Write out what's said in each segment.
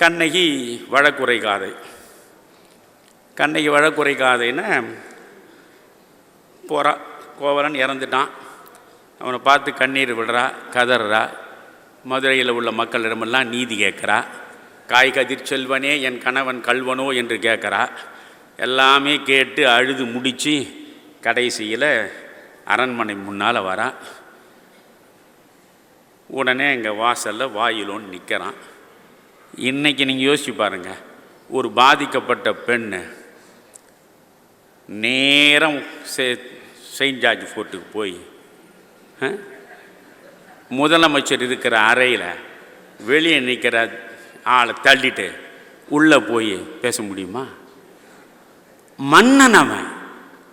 கண்ணகி வழக்குரை காதை கண்ணகி வழக்குரை காதைன்னு போகிறா கோவலன் இறந்துட்டான். அவனை பார்த்து கண்ணீர் விடுறா கதறா மதுரையில் உள்ள மக்களிடமெல்லாம் நீதி கேட்குறா. காய் கதிர் செல்வனே என் கணவன் கல்வனோ என்று கேட்குறா. எல்லாமே கேட்டு அழுது முடித்து கடைசியில் அரண்மனை முன்னால் வரான் உடனே எங்கள் வாசலில் வாயிலோன்னு நிற்கிறான் இன்றைக்கி நீங்கள் யோசிச்சு பாருங்கள் ஒரு பாதிக்கப்பட்ட பெண்ணு நேரம் செ செயின்ட் ஜார்ஜ் ஃபோர்ட்டுக்கு போய் ஆ? முதலமைச்சர் இருக்கிற அறையில் வெளியே நிற்கிற ஆளை தள்ளிட்டு உள்ளே போய் பேச முடியுமா? மன்னன் அவன்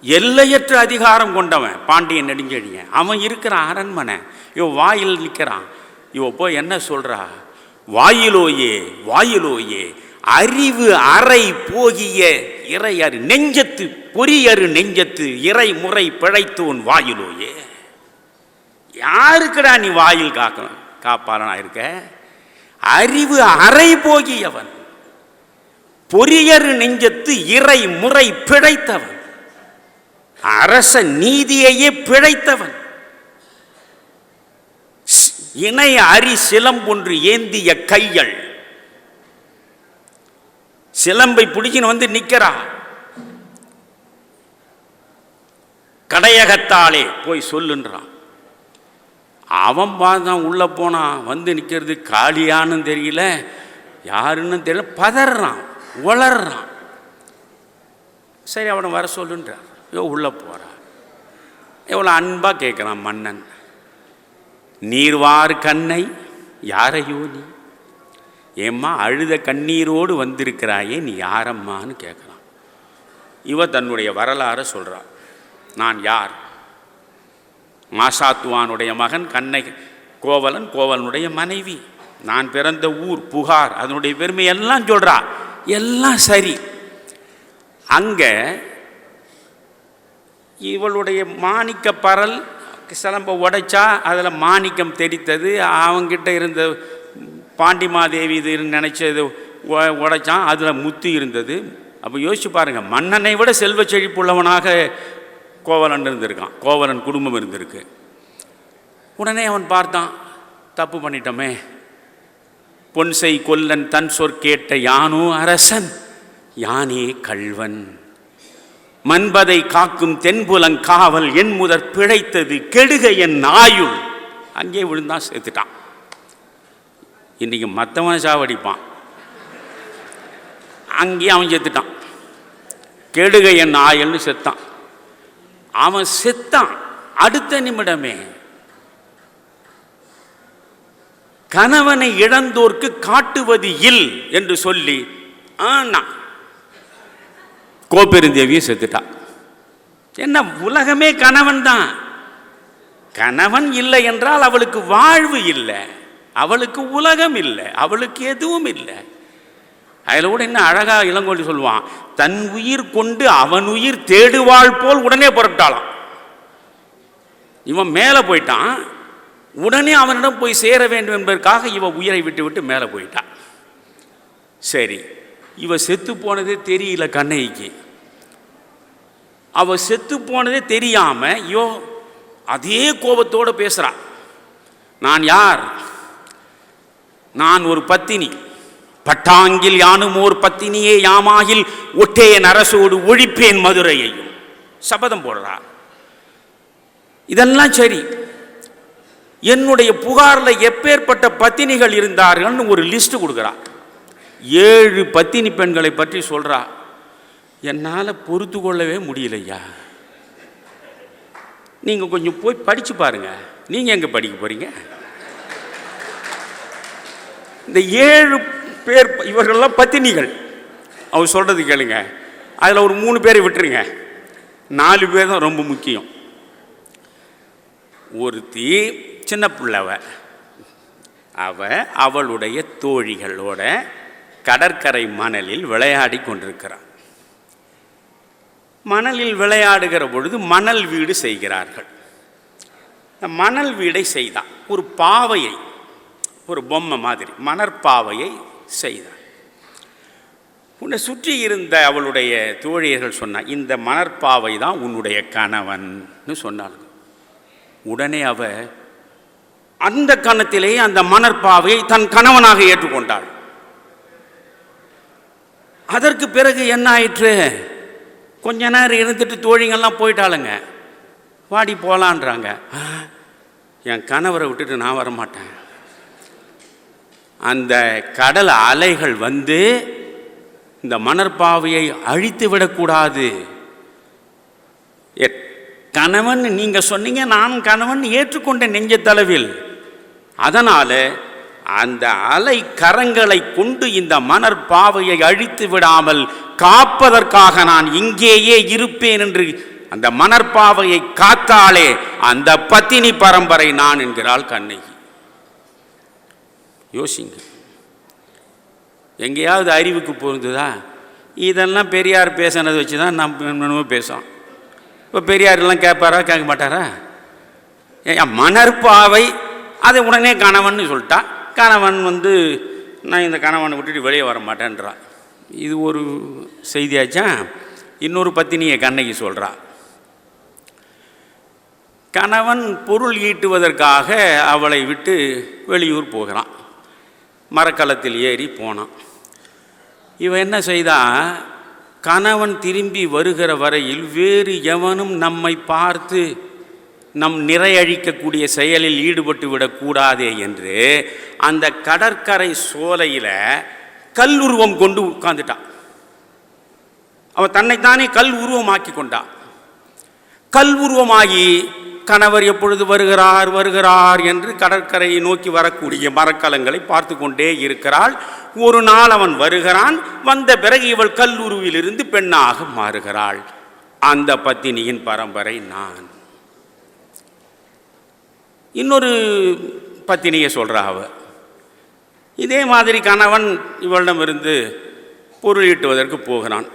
எல்லையற்ற அதிகாரம் கொண்டவன். பாண்டியன் நெடுஞ்செழியன். அவன் இருக்கிற அரண்மனை இவன் வாயில் நிற்கிறான் இவ போய் என்ன சொல்கிறா வாயிலோயே வாயிலோயே அறிவு அறை போகிய இறையறு நெஞ்சத்து பொறியறு நெஞ்சத்து இறை முறை பிழைத்தோன் வாயிலோயே. யாருக்குடா நீ வாயில் காக்க காப்பாளனா இருக்க அறிவு அறை போகியவன் பொறியறு நெஞ்சத்து இறை முறை பிழைத்தவன் அரச நீதியையே பிழைத்தவன் இணை அரி சிலம்பொன்று ஏந்திய கைகள் சிலம்பை பிடிச்சின்னு வந்து நிற்கிறான் கடையகத்தாலே போய் சொல்லுன்றான். அவன் பார்த்தான் உள்ளே போனான் வந்து நிற்கிறது காளியான்னு தெரியல. யாருன்னு தெரியல. பதறான் உளறான். சரி அவனை வர சொல்லுன்றார் ஐயோ உள்ளே போகிறான் எவ்வளோ அன்பாக கேட்குறான் மன்னன். நீர்வார் கண்ணை யாரையோ நீ? ஏம்மா அழுத கண்ணீரோடு வந்திருக்கிறாயே நீ யாரம்மான்னு கேட்குறான். இவ தன்னுடைய வரலாறை சொல்கிறான் நான் யார்? மாசாத்துவானுடைய மகன் கண்ணை கோவலன் கோவலனுடைய மனைவி. நான் பிறந்த ஊர் புகார் அதனுடைய பெருமை எல்லாம் சொல்கிறா எல்லாம் சரி. அங்கே இவளுடைய மாணிக்க பரல் சிலம்பை உடைச்சா அதில் மாணிக்கம் தெரித்தது அவங்கிட்ட இருந்த பாண்டிமாதேவி இது நினச்சது உடைச்சான். அதில் முத்து இருந்தது. அப்போ யோசிச்சு பாருங்கள் மன்னனை விட செல்வ செழிப்புள்ளவனாக கோவலன் இருந்திருக்கான். கோவலன் குடும்பம் இருந்திருக்கு. உடனே அவன் பார்த்தான் தப்பு பண்ணிட்டோமே. பொன்சை கொல்லன் தன் சொற்கேட்ட யானோ அரசன் யானே கள்வன். மண்பதை காக்கும் தென்புலங் காவல் என் முதற் பிழைத்தது கெடுக என் ஆயுள். அங்கே விழுந்தான் சேர்த்துட்டான். இன்றைக்கி மற்றவன் சாவடிப்பான். அங்கேயே அவன் செத்துட்டான் கெடுக என் ஆயுள்னு செத்தான். அவன் செத்தான். அடுத்த நிமிடமே கணவனை இழந்தோர்க்கு காட்டுவது இல் என்று சொல்லி ஆனா கோப்பெருந்தேவியும் செத்துட்டான் என்ன உலகமே கணவன் தான். கணவன் இல்லை என்றால் அவளுக்கு வாழ்வு இல்லை. அவளுக்கு உலகம் இல்லை. அவளுக்கு எதுவும் இல்லை. அதில் கூட என்ன அழகாக இளங்கோலி சொல்லுவான் தன் உயிர் கொண்டு அவன் உயிர் தேடுவாள் போல் உடனே புறப்பட்டாளாம். இவன் மேலே போயிட்டான். உடனே அவனிடம் போய் சேர வேண்டும் என்பதற்காக இவன் உயிரை விட்டு விட்டு மேலே போயிட்டான் சரி இவ செத்து போனதே தெரியல கண்ணகிக்கு. அவள் செத்து போனதே தெரியாமல் யோ அதே கோபத்தோட பேசுகிறாள் நான் யார்? நான் ஒரு பத்தினி. பட்டாங்கில் யானும் ஓர் பத்தினியே யாமாகில் ஒட்டேன் அரசோடு ஒழிப்பேன் மதுரையையும். சபதம் போடுறா. இதெல்லாம் சரி. என்னுடைய புகாரில் எப்பேற்பட்ட பத்தினிகள் இருந்தார்கள்னு ஒரு லிஸ்ட் கொடுக்குறா. ஏழு பத்தினி பெண்களை பற்றி சொல்றா என்னால் பொறுத்து கொள்ளவே முடியலையா? நீங்கள் கொஞ்சம் போய் படித்து பாருங்க. நீங்கள் எங்கே படிக்க போகிறீங்க இந்த ஏழு பேர் இவர்கள்லாம் பத்தினிகள். அவர் சொல்கிறது கேளுங்க. அதில் ஒரு மூணு பேரை விட்டுருங்க. நாலு பேர் தான் ரொம்ப முக்கியம். ஒருத்தி சின்ன பிள்ளவ. அவ அவளுடைய தோழிகளோட கடற்கரை மணலில் விளையாடி கொண்டிருக்கிறாள் மணலில் விளையாடுகிற பொழுது மணல் வீடு செய்கிறார்கள். இந்த மணல் வீடை செய்தான். ஒரு பாவையை ஒரு பொம்மை மாதிரி மணற்பாவையை செய்தான். உன்னை சுற்றி இருந்த அவளுடைய தோழியர்கள் சொன்னா இந்த மணற்பாவை தான் உன்னுடைய கணவன்னு சொன்னாள் உடனே அவ அந்த கணத்திலேயே அந்த மணற்பாவையை தன் கணவனாக ஏற்றுக்கொண்டாள். அதற்கு பிறகு என்ன ஆயிற்று? கொஞ்ச நேரம் இருந்துட்டு தோழிங்கெல்லாம் போயிட்டாளுங்க. வாடி போகலான்றாங்க என் கணவரை விட்டுட்டு நான் வர மாட்டேன். அந்த கடல் அலைகள் வந்து இந்த மணற்பாவையை அழித்து விடக்கூடாது. கணவன் நீங்கள் சொன்னீங்க நானும் கணவன் ஏற்றுக்கொண்ட நெஞ்சத்தளவில். அதனால் அந்த அலை கரங்களை கொண்டு இந்த மணற்பாவையை அழித்து விடாமல் காப்பதற்காக நான் இங்கேயே இருப்பேன் என்று அந்த மணற்பாவையை காத்தாலே அந்த பத்தினி பரம்பரை நான் என்கிறாள் கண்ணகி. யோசிங்க. எங்கேயாவது அறிவுக்கு பொருந்துதா? இதெல்லாம் பெரியார் பேசினதை வச்சு தான் நம்ம என்னமோ பேசுகிறோம் இப்போ பெரியாரெல்லாம் கேட்பாரா கேட்க மாட்டாரா? ஏன் மணற்பாவை அதை உடனே கணவன் சொல்லிட்டா. கணவன் வந்து நான் இந்த கணவனை விட்டுட்டு வெளியே வர மாட்டேன்றான் இது ஒரு செய்தியாச்சா இன்னொரு பத்தினியை கண்ணகி சொல்கிறா கணவன் பொருள் ஈட்டுவதற்காக அவளை விட்டு வெளியூர் போகிறான். மரக்கலத்தில் ஏறி போனான். இவன் என்ன செய்தா? கணவன் திரும்பி வருகிற வரையில் வேறு எவனும் நம்மை பார்த்து நம் நிறையழிக்கக்கூடிய செயலில் ஈடுபட்டு விடக்கூடாதே என்று அந்த கடற்கரை சோலையில் கல் உருவம் கொண்டு உட்கார்ந்துட்டான். அவன் தன்னைத்தானே கல் உருவமாக்கி கொண்டான். கல் உருவமாகி கணவர் எப்பொழுது வருகிறார் வருகிறார் என்று கடற்கரையை நோக்கி வரக்கூடிய மரக்கலங்களை பார்த்து கொண்டே இருக்கிறாள். ஒரு நாள் அவன் வருகிறான். வந்த பிறகு இவள் கல்லூருவிலிருந்து பெண்ணாக மாறுகிறாள். அந்த பத்தினியின் பரம்பரை நான். இன்னொரு பத்தினியை சொல்கிறா அவ. இதே மாதிரி கணவன் இவளிடமிருந்து பொருள் ஈட்டுவதற்கு போகிறான்.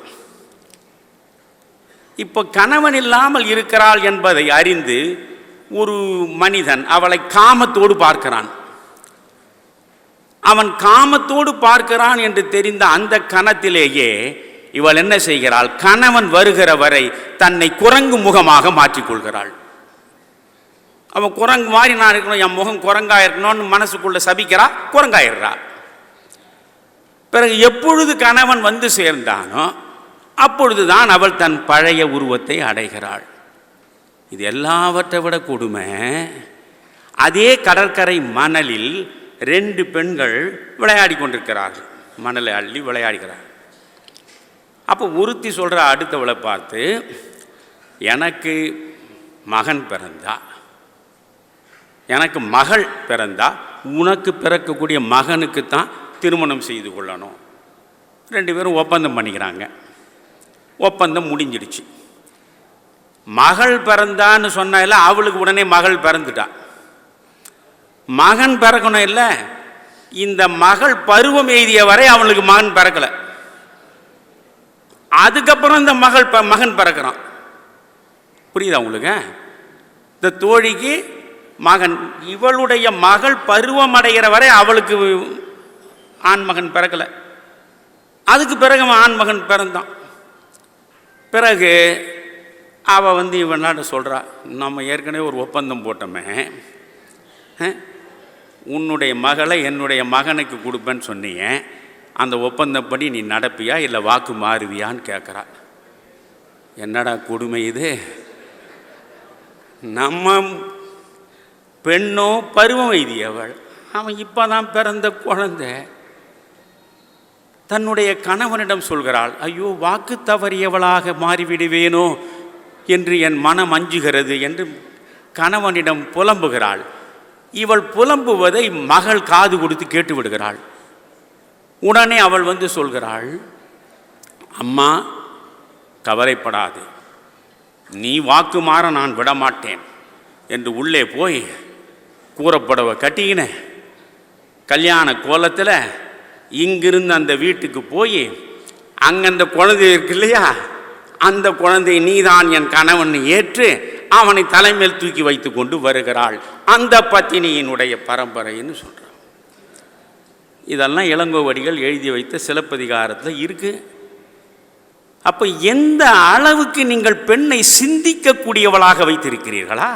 இப்போ கணவன் இல்லாமல் இருக்கிறாள் என்பதை அறிந்து ஒரு மனிதன் அவளை காமத்தோடு பார்க்கிறான். அவன் காமத்தோடு பார்க்கிறான் என்று தெரிந்த அந்த கணத்திலேயே இவள் என்ன செய்கிறாள்? கணவன் வருகிற வரை தன்னை குரங்கு முகமாக மாற்றிக்கொள்கிறாள். அவன் குரங்கு மாதிரி நான் இருக்கணும் என் முகம் குரங்காக இருக்கணும்னு மனசுக்குள்ளே சபிக்கிறா குரங்காயிடுறா. பிறகு எப்பொழுது கணவன் வந்து சேர்ந்தானோ அப்பொழுதுதான் அவள் தன் பழைய உருவத்தை அடைகிறாள். இது எல்லாவற்றை விட கொடுமை. அதே கடற்கரை மணலில் ரெண்டு பெண்கள் விளையாடி கொண்டிருக்கிறார்கள். மணலை அள்ளி விளையாடுகிறார். அப்போ ஒருத்தி சொல்கிற அடுத்தவளை பார்த்து எனக்கு மகன் பிறந்தா எனக்கு மகள் பிறந்தா உனக்கு பிறக்கக்கூடிய மகனுக்கு தான் திருமணம் செய்து கொள்ளணும். ரெண்டு பேரும் ஒப்பந்தம் பண்ணிக்கிறாங்க. ஒப்பந்தம் முடிஞ்சிடுச்சு. மகள் பிறந்தான்னு சொன்னால அவளுக்கு உடனே மகள் பிறந்துட்டா. மகன் பிறக்கணும் இல்லை இந்த மகள் பருவம் எய்திய வரை அவளுக்கு மகன் பிறக்கலை. அதுக்கப்புறம் இந்த மகள் ப- மகன் பிறக்கிறான். புரியுதா உங்களுக்கு? இந்த தோழிக்கு மகன் இவளுடைய மகள் பருவம் அடைகிற வரை அவளுக்கு ஆண் மகன் பிறக்கல. அதுக்கு பிறகு அவன் ஆண் மகன் பிறந்தான். பிறகு அவள் வந்து இவனாட்ட சொல்கிறா நம்ம ஏற்கனவே ஒரு ஒப்பந்தம் போட்டோமே. உன்னுடைய மகளை என்னுடைய மகனுக்கு கொடுப்பேன்னு சொன்னீங்க அந்த ஒப்பந்தப்படி நீ நடப்பியா இல்லை வாக்கு மாறுவியான்னு கேட்குறா என்னடா கொடுமை இது? நம்ம பெண்ணோ பருவம் எய்தியவள் அவன் இப்போ தான் பிறந்த குழந்தை. தன்னுடைய கணவனிடம் சொல்கிறாள் ஐயோ வாக்கு தவறியவளாக மாறிவிடுவேனோ என்று என் மனம் அஞ்சுகிறது என்று கணவனிடம் புலம்புகிறாள். இவள் புலம்புவதை மகள் காது கொடுத்து கேட்டு விடுகிறாள். உடனே அவள் வந்து சொல்கிறாள் அம்மா கவலைப்படாது. நீ வாக்கு மாற நான் விடமாட்டேன். என்று உள்ளே போய் கூறப்படவை கட்டிக்கின. கல்யாண கோலத்தில் இங்கிருந்து அந்த வீட்டுக்கு போய் அங்கே அந்த குழந்தை இருக்கு இல்லையா? அந்த குழந்தை நீதான் என் கணவன் ஏற்று அவனை தலைமையில் தூக்கி வைத்து கொண்டு வருகிறாள். அந்த பத்தினியினுடைய பரம்பரைன்னு சொல்கிறான் இதெல்லாம் இளங்கோவடிகள் எழுதி வைத்த சிலப்பதிகாரத்தில் இருக்குது அப்போ எந்த அளவுக்கு நீங்கள் பெண்ணை சிந்திக்கக்கூடியவளாக வைத்திருக்கிறீர்களா?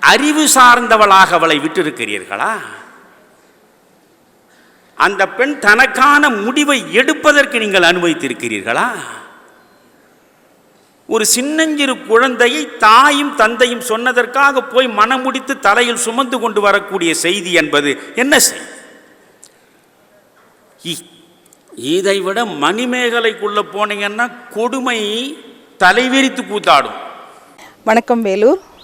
அறிவு சார்ந்தவளாக அவளை விட்டிருக்கிறீர்களா? அந்த பெண் தனக்கான முடிவை எடுப்பதற்கு நீங்கள் அனுமதித்திருக்கிறீர்களா? ஒரு சின்னஞ்சிறு குழந்தையை தாயும் தந்தையும் சொன்னதற்காக போய் மனமுடித்து தலையில் சுமந்து கொண்டு வரக்கூடிய செய்தி என்பது என்ன செய்தி? இ- இதை விட மணிமேகலைக்குள்ள போனீங்கன்னா கொடுமை தலைவிரித்து கூத்தாடும். வணக்கம் Vellore.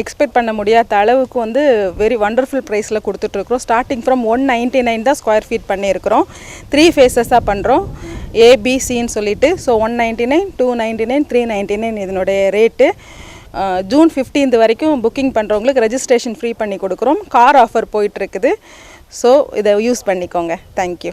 எக்ஸ்பெக்ட் பண்ண முடியாத அளவுக்கு வந்து வெரி வண்டர்ஃபுல் ப்ரைஸில் கொடுத்துட்ருக்குறோம். Starting from one ninety nine தான் ஸ்கொயர் ஃபீட் பண்ணியிருக்கிறோம். த்ரீ ஃபேஸஸாக பண்ணுறோம் ஏபிசின்னு சொல்லிட்டு so one ninety nine two ninety nine three ninety nine இதனுடைய ரேட்டு ஜூன் 15 வரைக்கும் புக்கிங் பண்ணுறவங்களுக்கு ரெஜிஸ்ட்ரேஷன் ஃப்ரீ பண்ணி கொடுக்குறோம். கார் ஆஃபர் போயிட்டுருக்குது ஸோ இதை யூஸ் பண்ணிக்கோங்க. தேங்க்யூ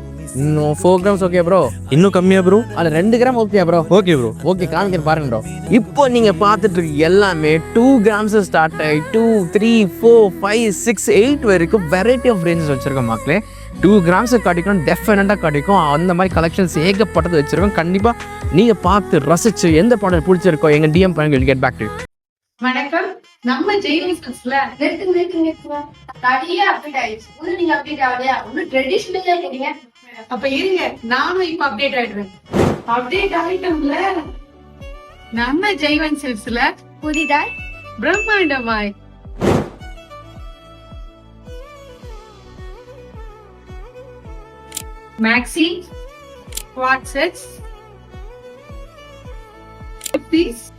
இன்னும் ஃபோர் கிராம்ஸ் ஓகே ப்ரோ இன்னும் கம்மியாக ப்ரோ அதில் ரெண்டு gram okay bro okay bro okay காமிக்கிறேன் பாருங்க ப்ரோ இப்போ நீங்கள் பார்த்துட்டு இருக்க எல்லாமே டூ கிராம்ஸ் ஸ்டார்ட் ஆகி two three four five six eight வரைக்கும் வெரைட்டி ஆஃப் ரேஞ்சஸ் வச்சுருக்கோம் மக்களே. டூ கிராம்ஸ் கிடைக்கும் டெஃபினட்டாக கிடைக்கும் அந்த மாதிரி கலெக்ஷன்ஸ் ஏகப்பட்டது வச்சுருக்கோம். கண்டிப்பாக நீங்கள் பார்த்து ரசிச்சு எந்த ப்ராடக்ட் பிடிச்சிருக்கோ எங்கள் டிஎம் பண்ணி கெட் பேக் டு வணக்கம். நம்ம ஜெய்விஸ்ல நிறுத்து நிறுத்து நிறுத்துங்க நிறைய அப்டேட் ஆயிடுச்சு. ஒண்ணு நீங்க அப்டேட் ஆகலையா? ஒண்ணு ட்ரெடிஷ்னலா இருக்கீங்க அப்ப இருங்க நானும் இப்ப அப்டேட் ஆயிடுவேன். அப்டேட் ஆயிட்டோம்ல? நம்ம ஜெய்வன் சில்ஸ்ல புதிதாய் பிரம்மாண்டமாய். Maxi வாட்ஸெட்ஸ் piece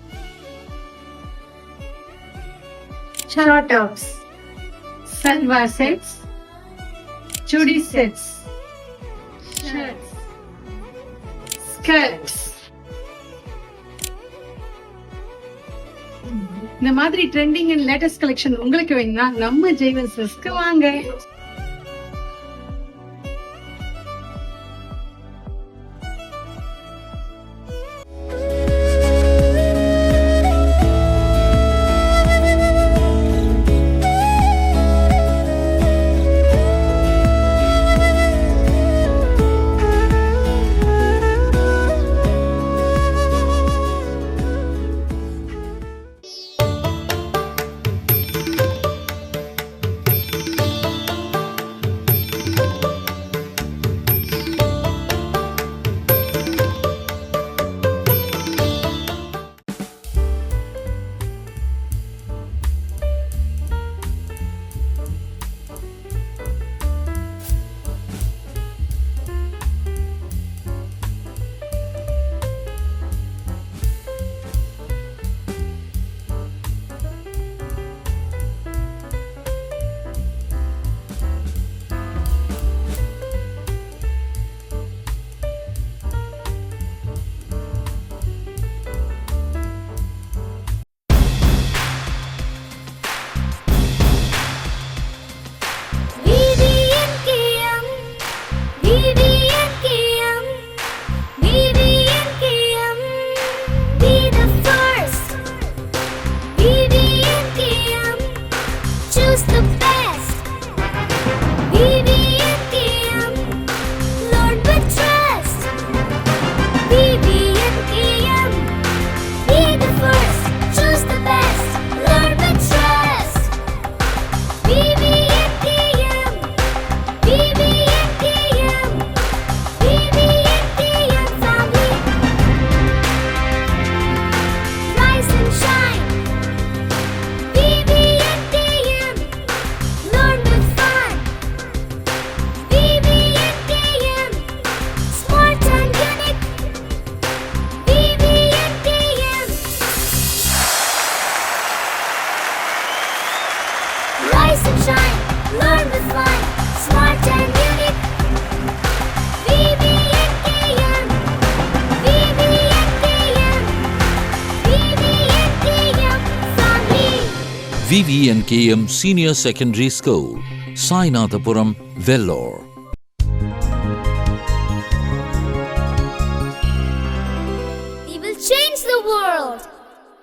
Shara tops, salwar sets, chudi sets, இந்த மாதிரி ட்ரெண்டிங் அண்ட் லேட்டஸ்ட் கலெக்ஷன் உங்களுக்கு வேணும்னா நம்ம ஜெய்வன்சஸ்க்கு வாங்க. ENKM Senior Secondary School, Sainathapuram, Vellore.